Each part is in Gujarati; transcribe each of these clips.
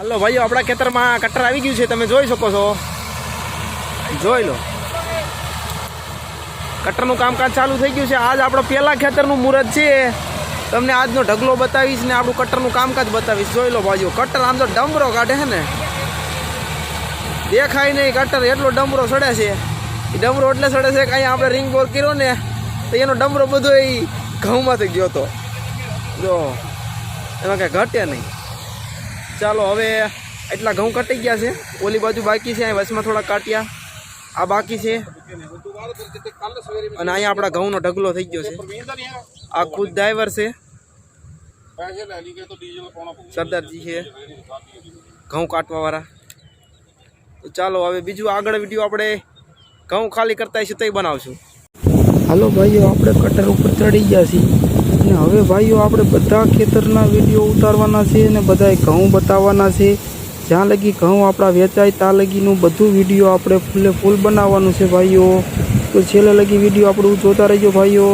હાલો ભાઈઓ, આપણા ખેતરમાં કટર આવી ગયું છે. તમે જોઈ શકો છો. જોઈ લો. કટરનું કામકાજ ચાલુ થઈ ગયું છે. આજ આપણો પહેલાં ખેતરનું મુહૂર્ત છે. તમને આજનો ઢગલો બતાવીશ ને આપણું કટરનું કામકાજ બતાવીશ. જોઈ લો ભાઈઓ, કટર આમ તો ડમરો કાઢે છે ને. દેખાય નહીં કટર એટલો ડમરો સડે છે. એ ડમરો એટલે સડે છે કે અહીંયા આપણે રિંગ બોર કર્યો ને, તો એનો ડમરો બધો એ ઘઉંમાંથી ગયો હતો જો, એમાં કાંઈ ઘટે નહીં. ચાલો, હવે એટલા ઘઉં કટી ગયા છે. ઓલી બાજુ બાકી છે, અહીં વચમાં થોડા કાટ્યા. આ બાકી છે. અને અહીંયા આપણા ઘઉંનો ઢગલો થઈ ગયો છે. આ ખુદ ડ્રાઈવર છે. સરદારજી છે. ઘઉં કાટવા વાળા તો ચાલો, હવે બીજું આગળ વીડિયો આપણે ઘઉં ખાલી કરતા હશે તોય બનાવશું. હાલો ભાઈઓ, આપણે કટર ઉપર ચડી ગયા છીએ. અને હવે ભાઈઓ, આપણે બધા ખેતરના વીડિયો ઉતારવાના છે અને બધાએ ઘઉં બતાવવાના છે. જ્યાં લગી ઘઉં આપણા વેચાય, ત્યાં લગીનું બધું વીડિયો આપણે ફૂલે ફૂલ બનાવવાનું છે ભાઈઓ. તો છેલ્લે લગી વીડિયો આપણું જોતા રહેજો ભાઈઓ.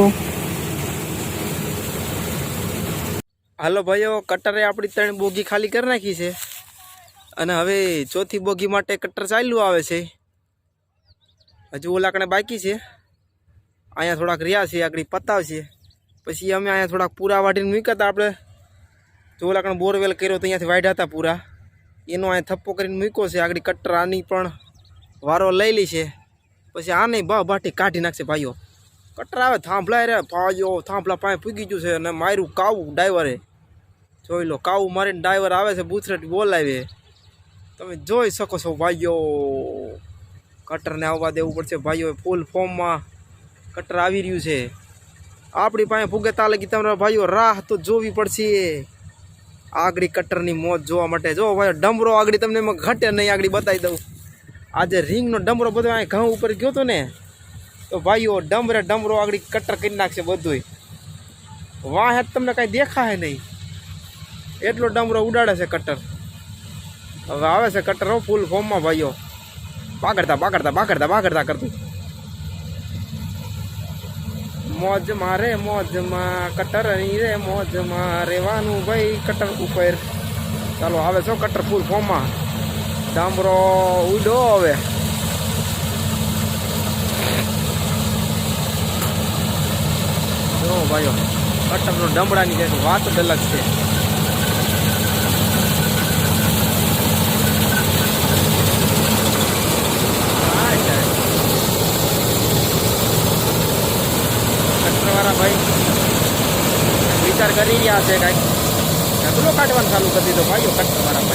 હાલો ભાઈઓ, કટરે આપણી ત્રણ બોગી ખાલી કરી નાખી છે. અને હવે ચોથી બોગી માટે કટર ચાલ્યું આવે છે. હજુ ઓલાકણે બાકી છે. અહીંયા થોડાક રહ્યા છે, આગળ પતાવશે. પછી અમે અહીંયા થોડાક પૂરા વાટીને મૂક્યા હતા આપણે. જો ઓલાકણે બોરવેલ કર્યો તો અહીંયાથી વાઢ્યા હતા પૂરા. એનો અહીંયા થપ્પો કરીને મૂક્યો છે. આગળ કટર આની પણ વારો લઈ લી છે. પછી આને બા બાટી કાઢી નાખશે ભાઈઓ. કટર આવે થાંભલાય રે. ભાઈઓ, થાંભલા પાસે પૂગી ગયું છે અને માર્યું કાવું ડ્રાઈવરે જોઈ લો, કાવું મારીને ડ્રાઈવર આવે છે, બુથરેટ બોલાવે. તમે જોઈ શકો છો ભાઈઓ. કટરને આવવા દેવું પડશે ભાઈઓ ફૂલ ફોર્મમાં કટર આવી રહ્યું છે. આપણી પાસે ફૂગે લગી તમારા ભાઈઓ રાહ તો જોવી પડશે. આગળી કટરની મોત જોવા માટે. જો ભાઈ ડમરો આગળ તમને એમાં ઘટે નહીં, આગળ બતાવી દઉં. આજે રીંગનો ડમરો બધો અહીં ઘઉં ઉપર ગયો હતો ને, તો ભાઈઓ, ડમરે ડમરો આગળ કટર કરી નાખશે બધું વાહ તમને કાંઈ દેખાય નહીં. એટલો ડમરો ઉડાડે છે કટર હવે આવે છે કટર ફૂલ ફોર્મમાં ભાઈઓ. બાગડતા બાગડતા બાગડતા બાગડતા કરતું. મોજ મારે, મોજમાં કટર અહીં રે, મોજમાં રહેવાનું ભાઈ કટર ઉપર. ચાલો, આવે છો કટર ફૂલ ફોર્મમાં ડામરો ઉડો હવે. જો ભાઈઓ, કટરનો ડમડાની જે વાત જ અલગ છે હાય જાય. કટરવાળા ભાઈ કંઈક વિચાર કરી રહ્યા છે કાંઈક. ઢગલો કાઢવાનું ચાલુ કરી દીધો. ભાઈઓ, કટ ભાઈ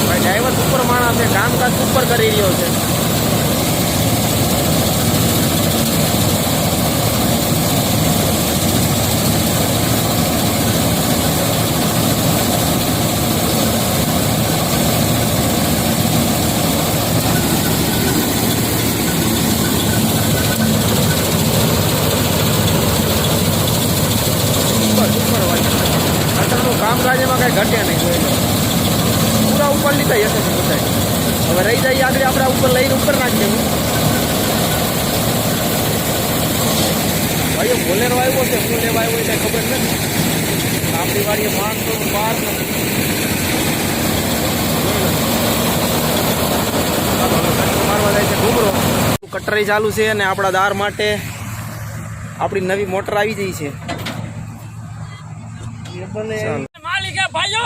ભાઈ ડ્રાઈવર સુપર માણસ છે. કામકાજ સુપર કરી રહ્યો છે સુપર સુપર ભાઈ કટરનું કામકાજ એમાં કાંઈ ઘટે નહીં જોઈ લો પૂરા ઉપર લીધા હશે છે બધા હવે રહી જાય આગળ આપણે ઉપર લઈને ઉપર નાખી દેવું ભાઈઓ લોકો છે શું લેવા આવ્યો એને ખબર નથી. આપણી વાડીએ માણસોનું પાર નથી મારવા ચાલુ છે અને આપણા દાર માટે આપણી નવી મોટર આવી ગઈ છે. માલિક ભાઈઓ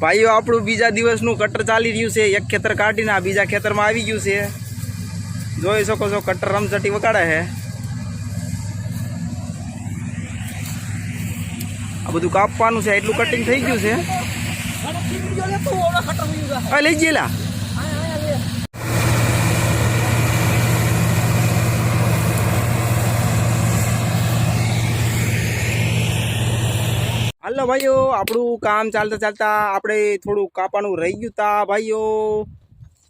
ભાઈઓ આપણું બીજા દિવસનું કટર ચાલી રહ્યું છે. એક ખેતર કાઢીને આ બીજા ખેતરમાં આવી ગયું છે. જોઈ શકો છો કટર રમઝટી વગાડે છે. આ બધું કાપવાનું છે, એટલું કટિંગ થઈ ગયું છે. આ લઈ ગયેલા? હાલો ભાઈઓ, આપણું કામ ચાલતા ચાલતા આપણે થોડું કાપવાનું રહી ગયું તા, ભાઈઓ.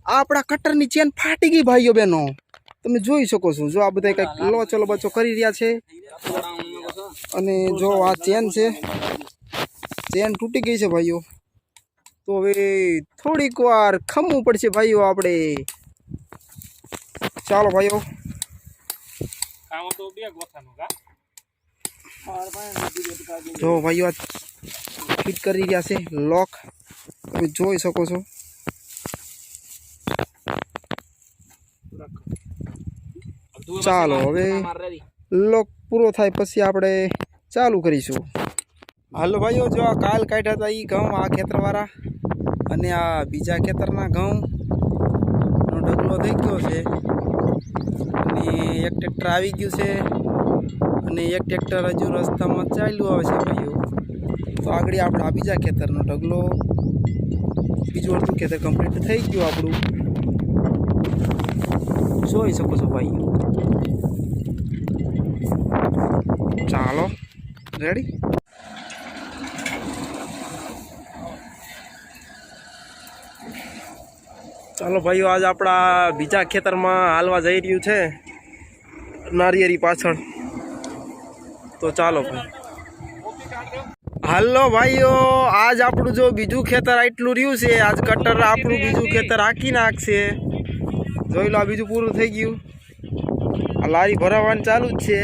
આ આપણા કટરની ચેન ફાટી ગઈ ભાઈઓ બેનો તમે જોઈ શકો છો જો આ બધા કંઈક લો ચલો બચો કરી રહ્યા છે. અને જો આ ચેન છે ચેન તૂટી ગઈ છે ભાઈઓ. તો હવે થોડીક વાર ખમવું પડશે ભાઈઓ આપણે. ચાલો ભાઈઓ. જો ભાઈઓ આ ફિટ કરી રહ્યા છે લોક. તમે જોઈ શકો છો. ચાલો હવે લોક પૂરો થાય પછી આપણે ચાલુ કરીશું. હાલો ભાઈઓ જો આ કાલ કાઢ્યા હતા એ ઘઉં આ ખેતરવાળા અને આ બીજા ખેતરના ઘઉંનો ઢગલો થઈ ગયો છે. અને એક ટ્રેક્ટર આવી ગયું છે અને એક ટ્રેક્ટર હજુ રસ્તામાં ચાલ્યું આવે છે ભાઈઓ. તો આગળ આપણે આ બીજા ખેતરનો ઢગલો બીજું અડધું ખેતર કમ્પ્લીટ થઈ ગયું આપણું. જોઈ શકો છો ભાઈ. ચાલો રેડી ચાલો ભાઈઓ, આજ આપણા બીજા ખેતરમાં હાલવા જઈ રહ્યું છે નારિયેરી પાછળ. તો ચાલો ભાઈ. હાલો ભાઈઓ, આજ આપણું જો બીજું ખેતર આટલું રહ્યું છે, આજ કટર આપણું બીજું ખેતર હાકી નાખશે. જોઈ લો બીજું પૂરું થઈ ગયું. આ લારી ભરાવવાનું ચાલુ જ છે.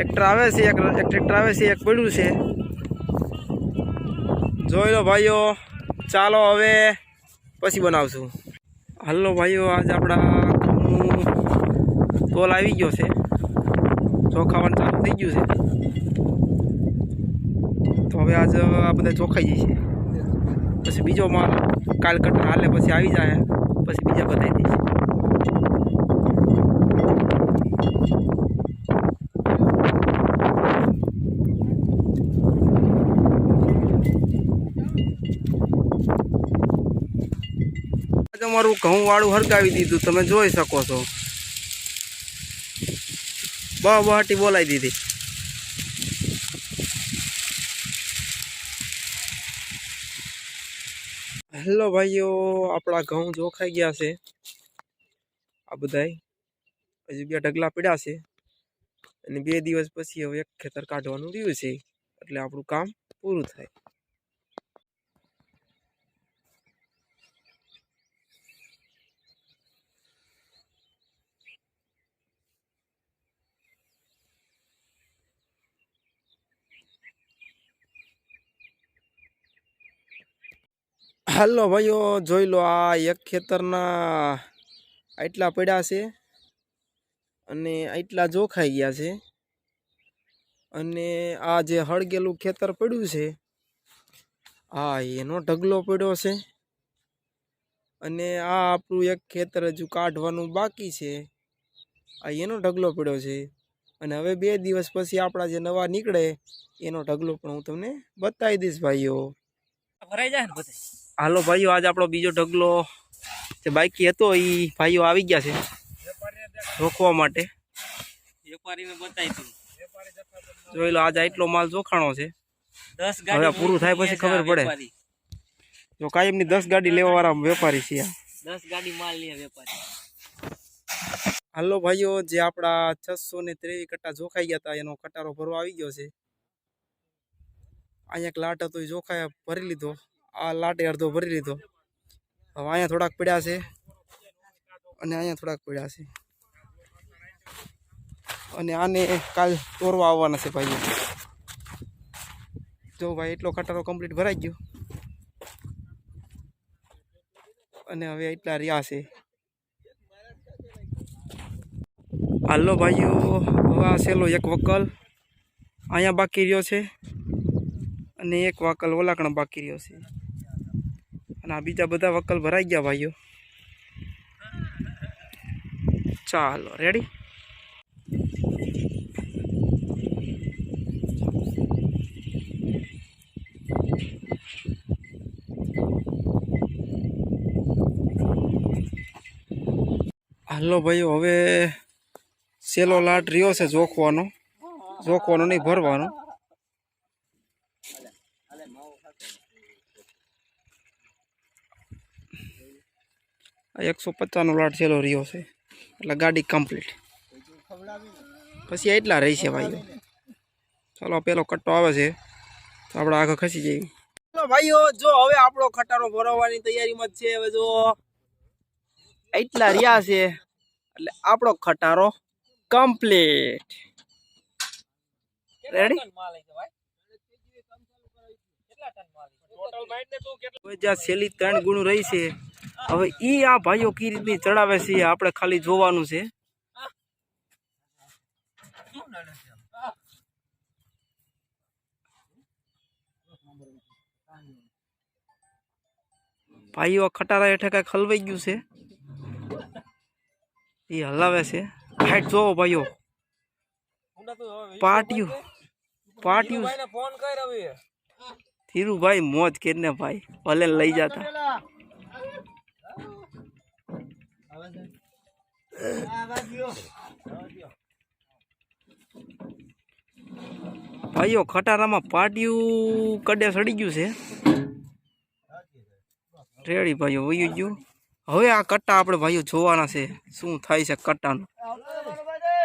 ટ્રેક્ટર આવે છે, એક એક આવે છે, એક પડ્યું છે. જોઈ લો ભાઈઓ, ચાલો હવે પછી બનાવશું. હાલો ભાઈઓ, આજ આપણા તોલ આવી ગયો છે. ચોખાવાનું ચાલુ થઈ ગયું છે. તો હવે આજ આ બધા ચોખાઈ જશે. પછી બીજો માલ કાલ કટર હાલે પછી આવી જાય, પછી બીજા બતાવી દઈશ. તમારું ઘઉં વાળું હરગાવી દીધું, તમે જોઈ શકો છો. બહ બહાટી બોલાવી દીધી. હેલો ભાઈઓ, આપણા ઘઉં જોખાઈ ગયા છે. આ બધાય હજી બે ઢગલા પીડ્યા છે. અને બે દિવસ પછી હવે એક ખેતર કાઢવાનું રહ્યું છે. એટલે આપણું કામ પૂરું થાય. હાલો ભાઈઓ, જોઈ લો આ એક ખેતરના આટલા પડ્યા છે અને આટલા જોખાઈ ગયા છે અને આ જે હળગેલું ખેતર પડ્યું છે હા એનો ઢગલો પડ્યો છે અને આ આપણું એક ખેતર હજુ કાઢવાનું બાકી છે, આ એનો ઢગલો પડ્યો છે અને હવે બે દિવસ પછી આપણા જે નવા નીકળે એનો ઢગલો પણ હું તમને બતાવી દઈશ ભાઈઓ. ભરાઈ જાય ને બધે? હાલો ભાઈઓ આજ આપણો બીજો ઢગલો જે બાકી હતો એ ભાઈઓ આવી ગયા છે રોકવા માટે. વેપારીને બતાવી તું. જોઈ લો આજે આટલો માલ જોખાણો છે. દસ હવે પૂરું થાય પછી ખબર પડે. જો કાયમની દસ ગાડી લેવા વાળા વેપારી છીએ દસ ગાડી માલ લે વેપારી. હાલો ભાઈઓ જે આપણા છસો ને ત્રેવીસ કટ્ટા જોખાઈ ગયા હતા એનો કટારો ભરવા આવી ગયો છે. અહીંયા એક લાટ હતો એ જોખાય ભરી લીધો. આ લાટે અડધો ભરી લીધો. હવે અહીંયા થોડાક પડ્યા છે. અને અહીંયા થોડાક પડ્યા છે. અને આને કાલ તોરવા આવવાના છે ભાઈ જો ભાઈ, એટલો કટારો કમ્પ્લીટ ભરાઈ ગયો. અને હવે એટલા રહ્યા છે. હાલો ભાઈઓ, હવે આ છેલ્લો એક વકલ અહીંયા બાકી રહ્યો છે. અને એક વાકલ ઓલાકણ બાકી રહ્યો છે. અને આ બીજા બધા વકલ ભરાઈ ગયા ભાઈઓ. ચાલો રેડી હાલો ભાઈઓ, હવે સેલો લાટ રહ્યો છે જોખવાનો. જોખવાનો નહીં, ભરવાનો. એકસો પચાસનો લાટ છેલ્લો રહ્યો છે. એટલે ગાડી કમ્પ્લીટ પછી એટલા રહી છે ભાઈઓ. ચાલો પેલો કટ્ટો આવે છે. તો આપણે આગળ ખસી જઈએ. ચાલો ભાઈઓ જો હવે આપણો ખટારો ભરવાની તૈયારીમાં જ છે. હવે જો એટલા રહ્યા છે. એટલે આપણો ખટારો કમ્પ્લીટ રેડી છેલ્લી ત્રણ ગુણ રહી છે હવે ઈ આ ભાઈઓ કઈ રીતની ચડાવે છે આપણે ખાલી જોવાનું છે. ભાઈઓ ખટારા હેઠે કાંઈક ખલવાઈ ગયું છે. એ હલાવે છે. હાઈટ જોવો ભાઈઓ. પાટિયું પાટિયું ધીરુભાઈ મોજ કરીને ભાઈ. ભલે લઈ જતા. ભાઈઓ, ખટારામાં પાટિયું કડે સડી ગયું છે. રેડી ભાઈઓ, વયું ગયું. હવે આ કટ્ટા આપણે ભાઈઓ જોવાના છે, શું થાય છે કટ્ટાનું.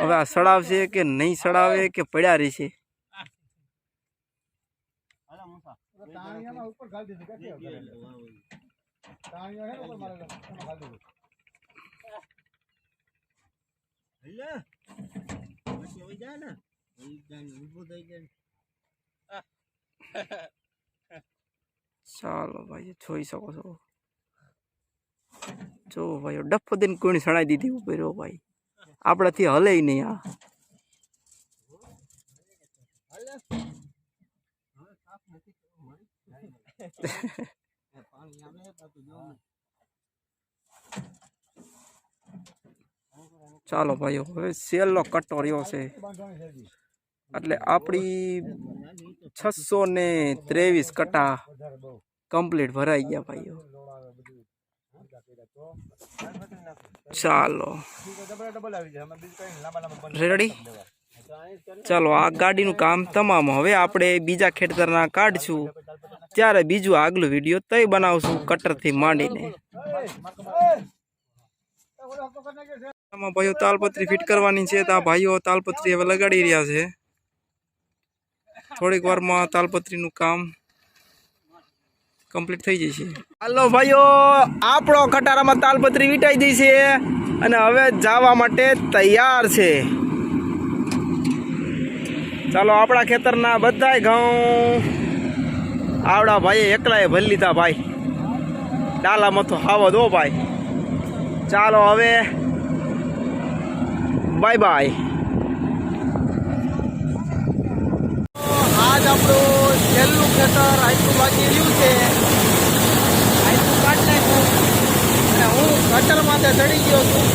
હવે આ સડાવશે કે નહીં સડાવે કે પડ્યા રહેશે? ચાલો ભાઈ જોઈ શકો છો. જો ભાઈ ડફો દઈને કોણી સણાઈ દીધી ઊભી રહ્યો ભાઈ. આપણાથી હલે નહીં આ. ચાલો ભાઈઓ, હવે સેલનો કટ્ટો રહ્યો છે. એટલે આપણી છસો ને ત્રેવીસ કટ્ટા કમ્પ્લીટ ભરાઈ ગયા ભાઈઓ. ચાલો. રેડી ચાલો, આ ગાડીનું કામ તમામ. હવે આપણે બીજા ખેતરના કાઢશું ત્યારે બીજું આગલું વીડિયો તય બનાવશું કટરથી માંડીને. ભાઈઓ તાલપત્રી ફિટ કરવાની છે તો આ ભાઈઓ તાલપત્રી હવે લગાડી રહ્યા છે. થોડીક વારમાં તાલપત્રીનું કામ કમ્પ્લીટ થઈ જશે. હાલો ભાઈઓ, આપણો ખટારામાં તાલપત્રી વીટાઈ ગઈ છે અને હવે જવા માટે તૈયાર છે. ચાલો, આપણા ખેતરના બધાય ઘઉં. આવડા ભાઈએ એકલાએ ભરી લીધા ભાઈ. ડાલા મથો હાવો દો ભાઈ. ચાલો, હવે બાય બાય. આજ આપણું છેલ્લું ખેતર આટલું બાકી રહ્યું છે. આટલું કાઢ નાખ્યું. અને હું ગટર માથે ચડી ગયો છું.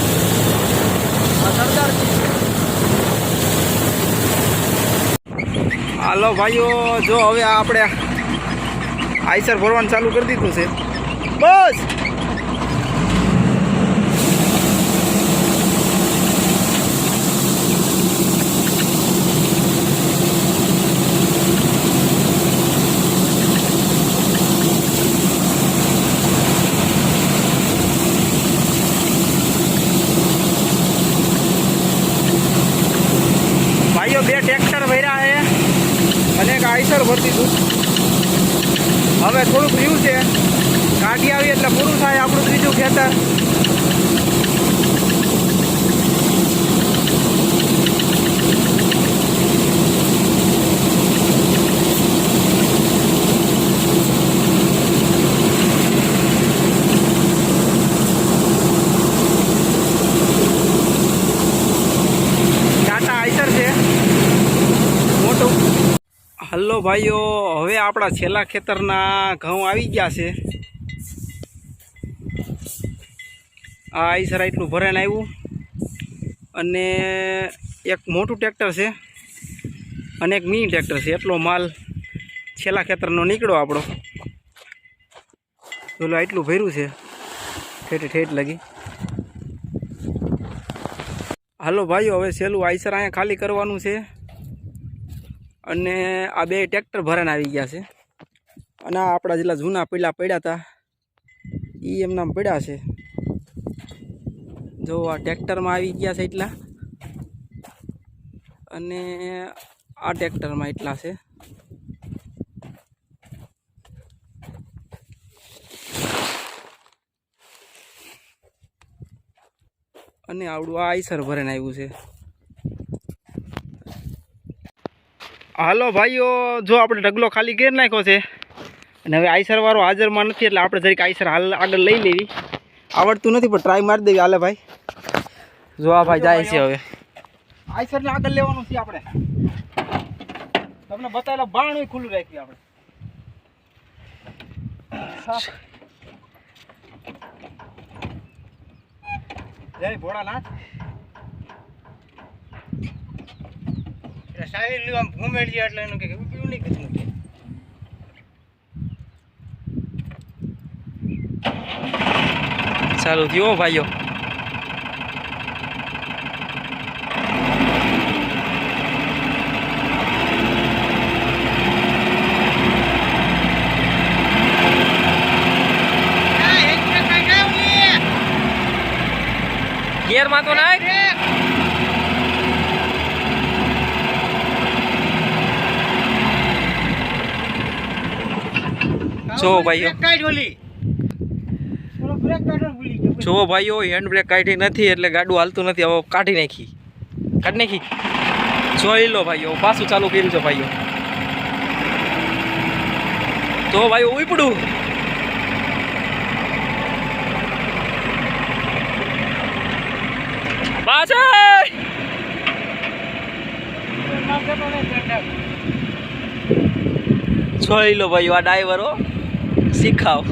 આ સરદારજી હાલો ભાઈઓ જો હવે આપણે આઈસર ભરવાનું ચાલુ કરી દીધું છે. બસ ભાઈઓ બે ટ્રેક્ટર ભર્યા છે અને એક આઈસર ભરતી હતું હવે થોડુંક રહ્યું છે ગાડી આવી એટલે પૂરું થાય આપણું ત્રીજું ખેતર. હલો ભાઈઓ, હવે આપણા છેલ્લા ખેતરના ઘઉં આવી ગયા છે. આ આઈસર એટલું ભરાઈને આવ્યું. અને એક મોટું ટ્રેક્ટર છે અને એક મિની ટ્રેક્ટર છે. એટલો માલ છેલ્લા ખેતરનો નીકળ્યો આપણો. પેલું આટલું ભર્યું છે. ઠેઠ ઠેઠ લગી. હાલો ભાઈઓ, હવે છેલ્લું આઈસર અહીંયા ખાલી કરવાનું છે. અને આ બે ટ્રેક્ટર ભરાને આવી ગયા છે. અને આપણા જેટલા જૂના પેલા પડ્યા હતા એ એમના પડ્યા છે. જો આ ટ્રેક્ટરમાં આવી ગયા છે એટલા. અને આ ટ્રેક્ટરમાં એટલા છે. અને આવડું આ આઈસર ભરીને આવ્યું છે. હાલો ભાઈઓ, જો આપણે ઢગલો ખાલી ઘેર નાખ્યો છે. અને હવે આઈસર વાળો હાજરમાં નથી, એટલે આપણે જરીક આઈસર હાલ આગળ લઈ લેવી. આવડતું નથી, પણ ટ્રાય મારી દેવી હાલે ભાઈ. જો આ ભાઈ જાય છે હવે. આઈસર ને આગળ લેવાનું છે આપણે. તમને બતાવેલા બાણું ખુલ્લું રાખ્યું આપણે. જય ભોળાનાથ. એટલે સાહેબ આમ ઘૂમેડી એટલે એનું કે ઉપડ્યું નહીં કીધું કે ચાલુ થયો ગિયરમાં તો નાખ જો ભાઈઓ. જો ભાઈઓ હેન્ડ બ્રેક કાઢી નથી એટલે ગાડું હાલતું નથી હવે કાઢી નાખી. કાઢી નાખી. જોઈ લો ભાઈઓ પાછું ચાલુ કરી છે ભાઈઓ. તો ભાઈઓ ઉપડું. પાછળ! જોઈ લો ભાઈ, આ ડ્રાઈવરો શીખાવ.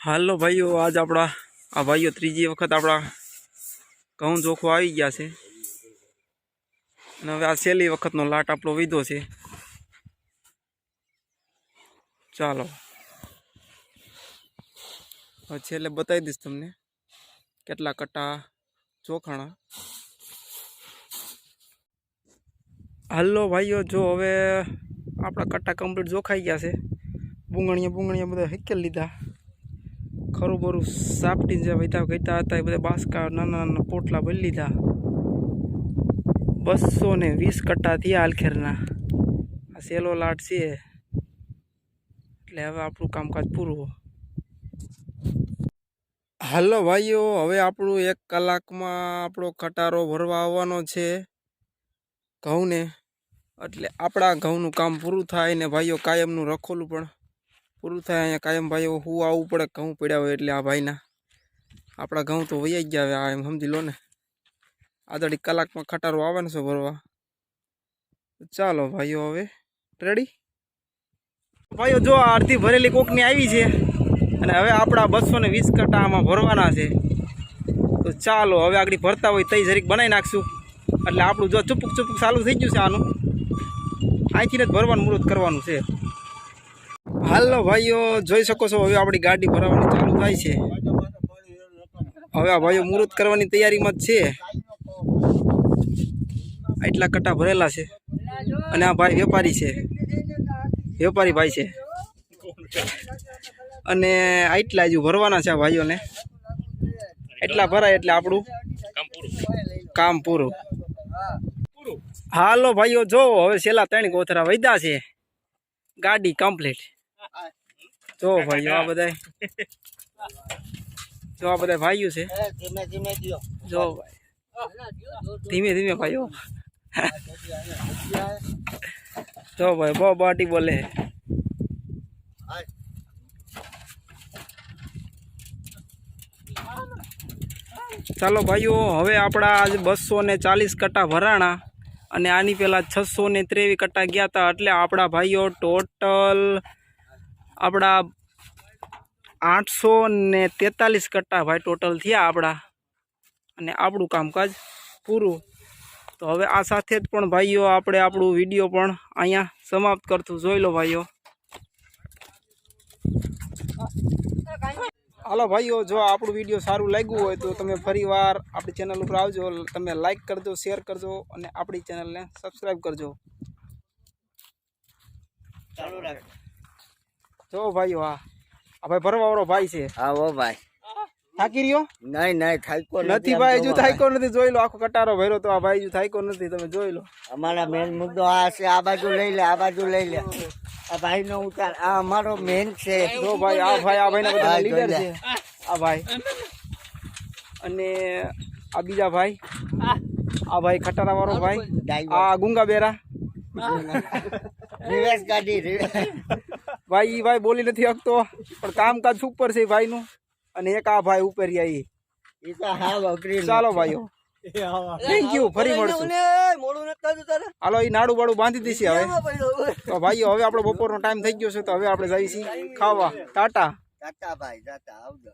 હાલો ભાઈઓ, આજ આપણા, આ ભાઈઓ ત્રીજી વખત આપણા ઘઉં ચોખો આવી ગયા છે. અને હવે આ છેલ્લી વખતનો લાટ આપણો વીધો છે. ચાલો. છેલ્લે બતાવી દઈશ તમને કેટલા કટ્ટા ચોખાણા હાલો ભાઈઓ, જો હવે આપણા કટ્ટા કમ્પ્લીટ જોખાઈ ગયા છે. બુંગણીયા બુંગણીયા બધા હેકેલ લીધા. ખરું બરું સાપટી જે વૈતા ગઈતા હતા એ બધા બાસકા નાના નાના પોટલા ભરી લીધા. બસો ને વીસ કટ્ટા થયા હાલખેરના આ સેલો લાટ છે. એટલે હવે આપણું કામકાજ પૂરું હાલો ભાઈઓ, હવે આપણું એક કલાકમાં આપણો ખટારો ભરવા આવવાનો છે. ઘઉંને, એટલે આપણા ઘઉંનું કામ પૂરું થાય ને ભાઈઓ કાયમનું રખોલું પણ પૂરું થાય. અહીંયા કાયમ ભાઈઓ હું આવવું પડે, ઘઉં પડ્યા હોય એટલે આ ભાઈના. આપણા ઘઉં તો વૈયા ગયા હવે, આ એમ સમજી લો ને. આદડી કલાકમાં ખટારો આવે ને છે ભરવા? ચાલો ભાઈઓ હવે રેડી ભાઈઓ જો અડધી ભરેલી કોકની આવી છે અને હવે આપણા બસો ને વીસ કટા આમાં ભરવાના છે. તો ચાલો, હવે આગળ ભરતા હોય તઈ જરીક બનાવી નાખશું. એટલે આપણું જો ચૂપક ચૂપક ચાલુ થઈ ગયું છે આનું. અહીંથી જ ભરવાનું મુહૂર્ત કરવાનું છે. હાલો ભાઈઓ, જોઈ શકો છો હવે આપણી ગાડી ભરાવાની ચાલુ થાય છે. હવે આ ભાઈઓ મુહૂર્ત કરવાની તૈયારીમાં જ છે. એટલા કટા ભરેલા છે. અને આ ભાઈ વેપારી છે. વેપારી ભાઈ છે. અને આટલા હજુ ભરવાના છે ભાઈઓને. એટલા ભરાય એટલે આપણું કામ પૂરું. હાલો ભાઈઓ, જો હવે છેલ્લા ત્રણ કોથરા વધ્યા છે. ગાડી કમ્પ્લીટ જો ભાઈઓ, આ બધા જો આ બધા ભાઈઓ છે. જો ભાઈ. ધીમે ધીમે ભાઈઓ. જો ભાઈ, બહુ બાટી બોલે ચાલો ભાઈઓ, હવે આપણા આજે બસો ને ચાલીસ કટ્ટા ભરાણા અને આની પહેલાં છસો ને ત્રેવીસ કટ્ટા ગયા હતા એટલે આપણા ભાઈઓ ટોટલ આપણા આઠસો ને તેતાલીસ કટ્ટા ભાઈ ટોટલ થયા આપણા. અને આપણું કામકાજ પૂરું. તો હવે આ સાથે જ પણ ભાઈઓ આપણે આપણું વીડિયો પણ અહીંયા સમાપ્ત કરતું જોઈ લો ભાઈઓ. હાલો ભાઈઓ જો આપણું વીડિયો સારું લાગ્યું હોય તો તમે ફરીવાર આપણી ચેનલ ઉપર આવજો. તમે લાઇક કરજો શેર કરજો અને આપણી ચેનલને સબસ્ક્રાઈબ કરજો. ચાલુ રાખ જો ભાઈઓ આ આ ભાઈ ભરવાવાળો ભાઈ છે. આવો ભાઈ. થાકી રહ્યો? નહીં નહીં થાક્યો નથી ભાઈ હજુ થાક્યો નથી જોઈ લો આખો કટારો ભર્યો તો આ ભાઈ હજુ થાક્યો નથી તમે જોઈ લો. અમારા મેન મુદ્દો આ છે આ બાજુ લઈ લે આ બાજુ લઈ લે. આ ભાઈ નો ઉતાર આ અમારો મેન છે. જો ભાઈ આ ભાઈ આ ભાઈના બધા લીડર છે. આ ભાઈ. અને આ બીજા ભાઈ. આ ભાઈ ખટારા વાળો ભાઈ આ ગુંગા બેરા. રિવેશ ગાડી ભાઈ ઈ ભાઈ બોલી નથી શકતો પણ કામકાજ સુપર છે ભાઈ નું અને એક આ ભાઈ ઉપર આવી ચાલો ભાઈઓ. થેન્ક યુ ફરી મળશું. હાલો એ નાડું બાડું બાંધી દીધી હવે. તો ભાઈઓ હવે આપણો બપોરનો ટાઈમ થઈ ગયો છે તો હવે આપણે જઈશું ખાવા. ટાટા. ટાટા ભાઈ ટાટા આવજો.